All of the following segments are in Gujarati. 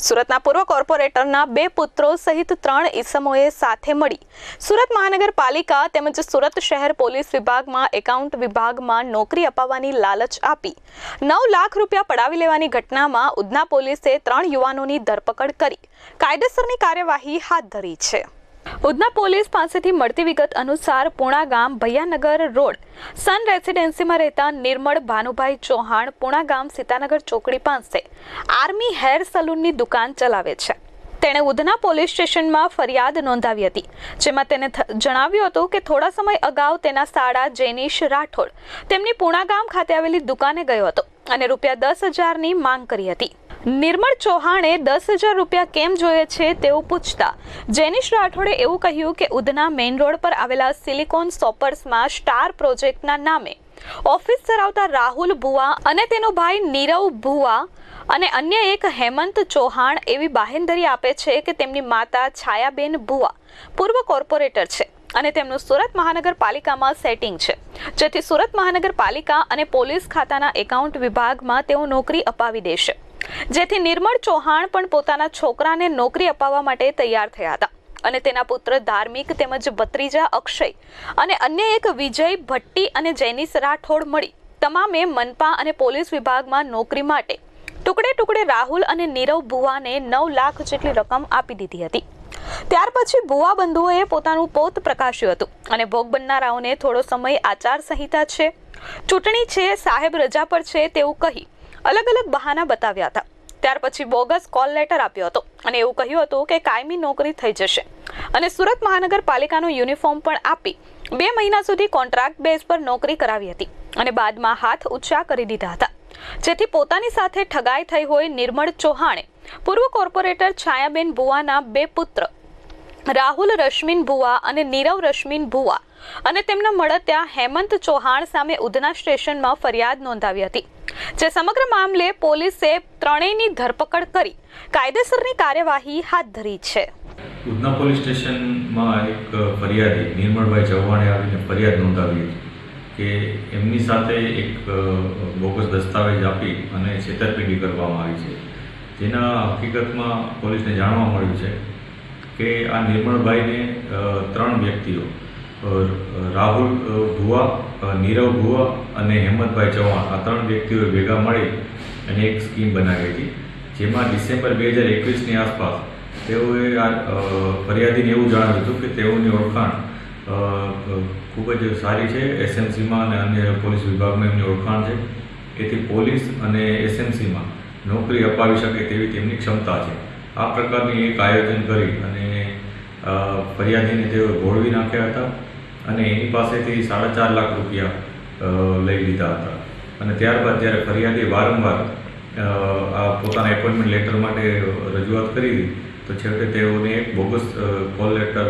સુરતના પૂર્વ કોર્પોરેટરના બે પુત્રો સહિત ત્રણ ઈસમોએ સાથે મળી. સુરત મહાનગરપાલિકા તેમજ સુરત શહેર પોલીસ વિભાગમાં એકાઉન્ટ વિભાગમાં નોકરી અપાવવાની લાલચ આપી. નવ લાખ રૂપિયા પડાવી લેવાની ઘટનામાં ઉધના પોલીસે ત્રણ યુવાનોની ધરપકડ કરી. કાયદેસરની કાર્યવાહી હાથ ધરી છે. ઉધના પોલીસ પાસેથી મળતી વિગત અનુસાર પુણા ગામ ભૈયાનગર રોડ સન રેસિડેન્સીમાં રહેતા નિર્મળ ભાનુભાઈ ચૌહાણ પુણા ગામ સીતાનગર ચોકડી પાસે આર્મી હેર સલૂનની દુકાન ચલાવે છે. તેણે ઉધના પોલીસ સ્ટેશનમાં ફરિયાદ નોંધાવી હતી, જેમાં તેને જણાવ્યું હતું કે થોડા સમય અગાઉ તેના સાળા જેનિશ રાઠોડ તેમની પુણા ગામ ખાતે આવેલી દુકાને ગયો હતો અને રૂપિયા દસ હજારની માંગ કરી હતી. નિર્મળ ચૌહાણે દસ હજાર રૂપિયા કેમ જોઈએ છે તેવું પૂછતા, જેનિશ રાઠોડે એવું કહ્યું કે ઉધના મેઇન રોડ પર આવેલા સિલિકોન સોપર્સમાં સ્ટાર પ્રોજેક્ટના નામે ઓફિસ ધરાવતા રાહુલ ભુવા અને તેનો ભાઈ નીરવ ભુવા અને અન્ય એક હેમંત ચૌહાણ એવી બાહેંધરી આપે છે કે તેમની માતા છાયાબેન ભુવા પૂર્વ કોર્પોરેટર છે અને તેમનું સુરત મહાનગરપાલિકામાં સેટિંગ છે. જેથી સુરત મહાનગરપાલિકા અને પોલીસ ખાતાના એકાઉન્ટ વિભાગમાં તેઓ નોકરી અપાવી દેશે જેથી નિર્મળ ચૌહાણ પણ પોતાના છોકરાને નોકરી અપાવવા માટે તૈયાર થયા હતા. અને તેના પુત્ર ધાર્મિક તેમજ ભત્રીજા અક્ષય અને અન્ય એક વિજય ભટ્ટી અને જૈનિસ રાઠોડ મળી. તમામે મનપા અને પોલીસ વિભાગમાં નોકરી માટે ટુકડે ટુકડે રાહુલ અને નીરવ ભુવાને નવ લાખ જેટલી રકમ આપી દીધી હતી. ત્યાર પછી ભુવા બંધુઓએ પોતાનું પોત પ્રકાશ્યું હતું અને ભોગ બનનારાઓને થોડો સમય આચાર સંહિતા છે, ચૂંટણી છે, સાહેબ રજા પર છે તેવું કહી અલગ અલગ બહાના બતાવ્યા હતા. ત્યાર પછી બોગસ કોલ લેટર આપ્યો હતો અને એવું કહ્યું હતું કે કાયમી નોકરી થઈ જશે અને સુરત મહાનગરપાલિકાનો યુનિફોર્મ પણ આપી બે મહિના સુધી કોન્ટ્રાક્ટ બેઝ પર નોકરી કરાવી હતી અને બાદમાં હાથ ઊંચા કરી દીધા હતા. જેથી પોતાની સાથે ઠગાઈ થઈ હોય નિર્મળ ચૌહાણે. પૂર્વ કોર્પોરેટર છાયાબેન ભુવાના બે પુત્ર, રાહુલ રશ્મિન ભુવા અને નીરવ રશ્મિન ભુવા અને તેમના મળત્યા હેમંત ચૌહાણ સામે ઉધના સ્ટેશનમાં ફરિયાદ નોંધાવી હતી, જે સમગ્ર મામલે પોલીસે ત્રણેયની ધરપકડ કરી કાયદેસરની કાર્યવાહી હાથ ધરી છે. ઉધના પોલીસ સ્ટેશનમાં એક ફરિયાદી નિર્મળભાઈ ચૌહાણે આવીને ફરિયાદ નોંધાવી હતી. કે એમની સાથે એક બોગસ દસ્તાવેજ આપી અને છેતરપિંડી કરવામાં આવી છે. જેના હકીકતમાં પોલીસને જાણવા મળ્યું છે કે આ નિર્મળભાઈને ત્રણ વ્યક્તિઓ રાહુલ ભુવા નીરવ ભુવા અને હેમંતભાઈ ચૌહાણ, આ ત્રણ વ્યક્તિઓએ ભેગા મળી અને એક સ્કીમ બનાવી હતી. જેમાં ડિસેમ્બર બે હજાર એકવીસની આસપાસ તેઓએ આ ફરિયાદીને એવું જણાવ્યું હતું કે તેઓની ઓળખાણ ખૂબ જ સારી છે. એસએમસીમાં અને અન્ય પોલીસ વિભાગમાં એમની ઓળખાણ છે. તેથી પોલીસ અને એસએમસીમાં નોકરી અપાવી શકે તેવી તેમની ક્ષમતા છે. આ પ્રકારની એક આયોજન કરી અને ફરિયાદીને તેઓ ગોળવી નાખ્યા હતા અને એની પાસેથી સાડા ચાર લાખ રૂપિયા લઈ લીધા હતા. અને ત્યારબાદ જ્યારે ફરિયાદી વારંવાર આ પોતાના એપોઇન્ટમેન્ટ લેટર માટે રજૂઆત કરી તો છેવટે તેઓને એક bogus call letter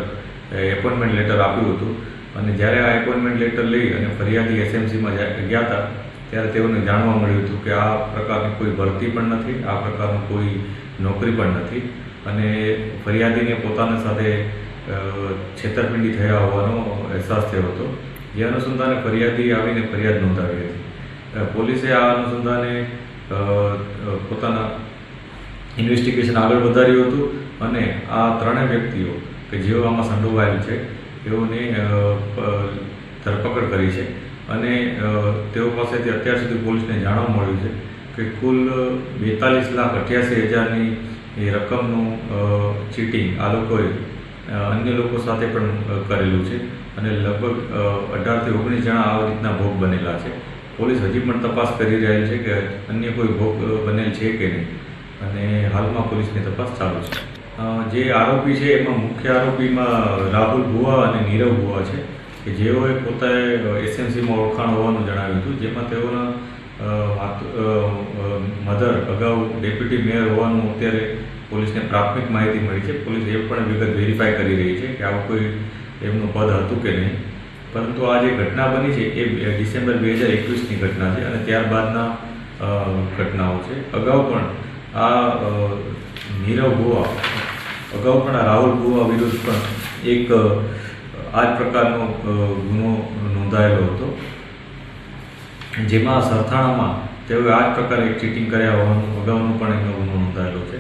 appointment letter આપ્યું હતું. અને જ્યારે આ એપોઇન્ટમેન્ટ લેટર લઈ અને ફરિયાદી એસએમસીમાં ગયા હતા, ત્યારે તેઓને જાણવા મળ્યું હતું કે આ પ્રકારની કોઈ ભરતી પણ નથી, આ પ્રકારનું કોઈ નોકરી પણ નથી. અને ફરિયાદીને પોતાના સાથે છેતરપિંડી થયા હોવાનો અહેસાસ થયો હતો. જે અનુસંધાને ફરિયાદી આવીને ફરિયાદ નોંધાવી હતી. પોલીસે આ અનુસંધાને પોતાના ઇન્વેસ્ટિગેશન આગળ વધાર્યું હતું. અને આ ત્રણેય વ્યક્તિઓ કે જેઓ આમાં સંડોવાયેલ છે, તેઓને ધરપકડ કરી છે. અને તેઓ પાસેથી અત્યાર સુધી પોલીસને જાણવા મળ્યું છે કે કુલ બેતાલીસ લાખ અઠ્યાસી હજારની રકમનું ચીટિંગ આ લોકોએ અન્ય લોકો સાથે પણ કરેલું છે અને લગભગ અઢારથી ઓગણીસ જણા આ રીતના ભોગ બનેલા છે. પોલીસ હજી પણ તપાસ કરી રહી છે કે અન્ય કોઈ ભોગ બનેલ છે કે નહીં. અને હાલમાં પોલીસની તપાસ ચાલુ છે. જે આરોપી છે, એમાં મુખ્ય આરોપીમાં રાહુલ ભુવા અને નીરવ ભુવા છે, કે જેઓએ પોતાએ એસએમસીમાં ઓળખાણ હોવાનું જણાવ્યું હતું, જેમાં તેઓના મધર, અગાઉ ડેપ્યુટી મેયર હોવાનું અત્યારે પોલીસને પ્રાથમિક માહિતી મળી છે. પોલીસ એ પણ વિગત વેરીફાઈ કરી રહી છે કે આવું કોઈ એમનું પદ હતું કે નહીં. પરંતુ આ જે ઘટના બની છે, એ ડિસેમ્બર બે હજાર એકવીસની ઘટના છે અને ત્યારબાદના ઘટનાઓ છે. અગાઉ પણ આ નીરવ ગોવા અગાઉ પણ રાહુલ ગોવા વિરુદ્ધ પણ એક આ જ પ્રકારનો ગુનો નોંધાયેલો હતો. જેમાં સરથાણામાં તેઓએ આ જ પ્રકારે ચીટિંગ કર્યા હોવાનું, અગાઉનો પણ એમનો ગુનો નોંધાયેલો છે.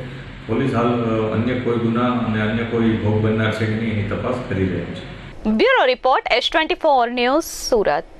પોલીસ હાલ અન્ય કોઈ ગુના અને અન્ય કોઈ ભોગ બનનાર છે કે નહીં એની તપાસ કરી રહ્યા છે. Bureau report, S twenty four news Surat.